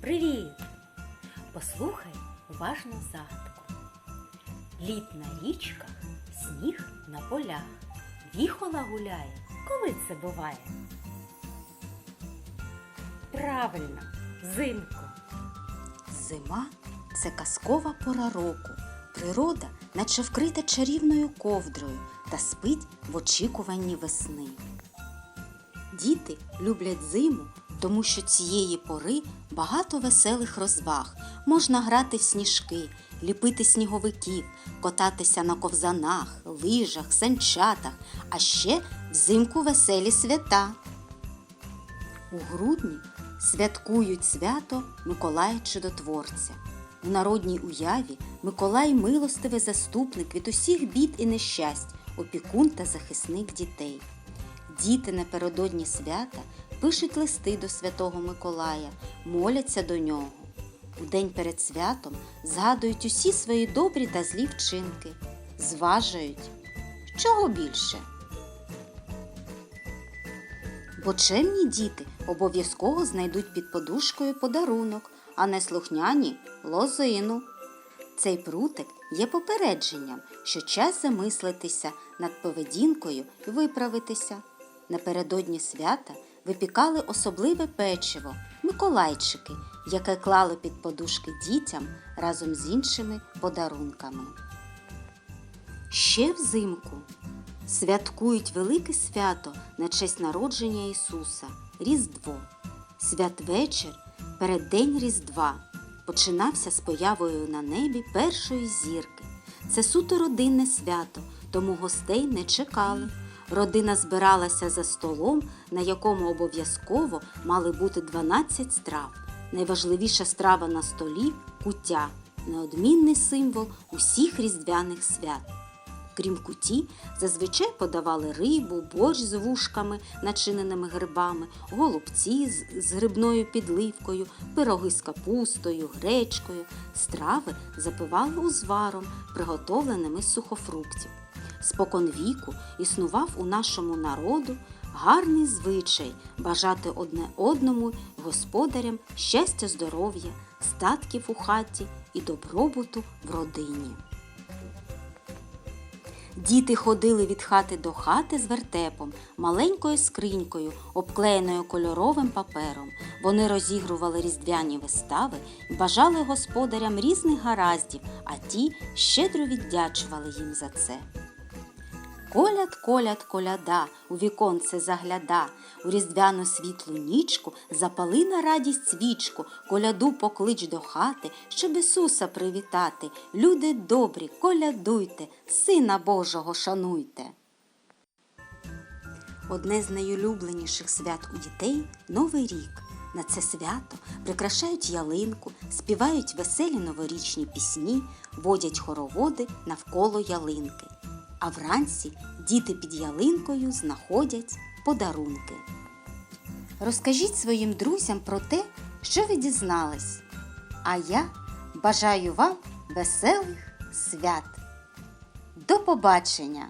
Привіт! Послухай уважно загадку. Лід на річках, сніг на полях. Віхола гуляє. Коли це буває? Правильно, взимку. Зима це казкова пора року. Природа, наче вкрита чарівною ковдрою та спить в очікуванні весни. Діти люблять зиму, тому що цієї пори багато веселих розваг. Можна грати в сніжки, ліпити сніговиків, кататися на ковзанах, лижах, санчатах, а ще взимку веселі свята. У грудні святкують свято Миколая Чудотворця. У народній уяві Миколай милостивий заступник від усіх бід і нещасть, опікун та захисник дітей. Діти напередодні свята пишуть листи до Святого Миколая, моляться до нього. У день перед святом згадують усі свої добрі та злі вчинки, зважують, чого більше. Бо чемні діти обов'язково знайдуть під подушкою подарунок, а не слухняні лозину. Цей прутик є попередженням, що час замислитися над поведінкою і виправитися. Напередодні свята випікали особливе печиво, миколайчики, яке клали під подушки дітям разом з іншими подарунками. Ще взимку святкують велике свято на честь народження Ісуса Різдво. Святвечір переддень Різдва починався з появою на небі першої зірки. Це суто родинне свято, тому гостей не чекали. Родина збиралася за столом, на якому обов'язково мали бути 12 страв. Найважливіша страва на столі куття, неодмінний символ усіх різдвяних свят. Крім куті, зазвичай подавали рибу, борщ з вушками, начиненими грибами, голубці з, з грибною підливкою, пироги з капустою, гречкою. Страви запивали узваром, приготовленим із сухофруктів. Спокон віку існував у нашому народу гарний звичай бажати одне одному господарям щастя, здоров'я, статків у хаті і добробуту в родині. Діти ходили від хати до хати з вертепом, маленькою скринькою, обклеєною кольоровим папером. Вони розігрували різдвяні вистави і бажали господарям різних гараздів, а ті щедро віддячували їм за це. Коляд, коляд, коляда, у віконце загляда, у різдвяну світлу нічку запали на радість свічку, коляду поклич до хати, щоб Ісуса привітати. Люди добрі, колядуйте, Сина Божого шануйте. Одне з найулюбленіших свят у дітей Новий рік. На це свято прикрашають ялинку, співають веселі новорічні пісні, водять хороводи навколо ялинки. А вранці діти під ялинкою знаходять подарунки. Розкажіть своїм друзям про те, що ви дізнались. А я бажаю вам веселих свят. До побачення!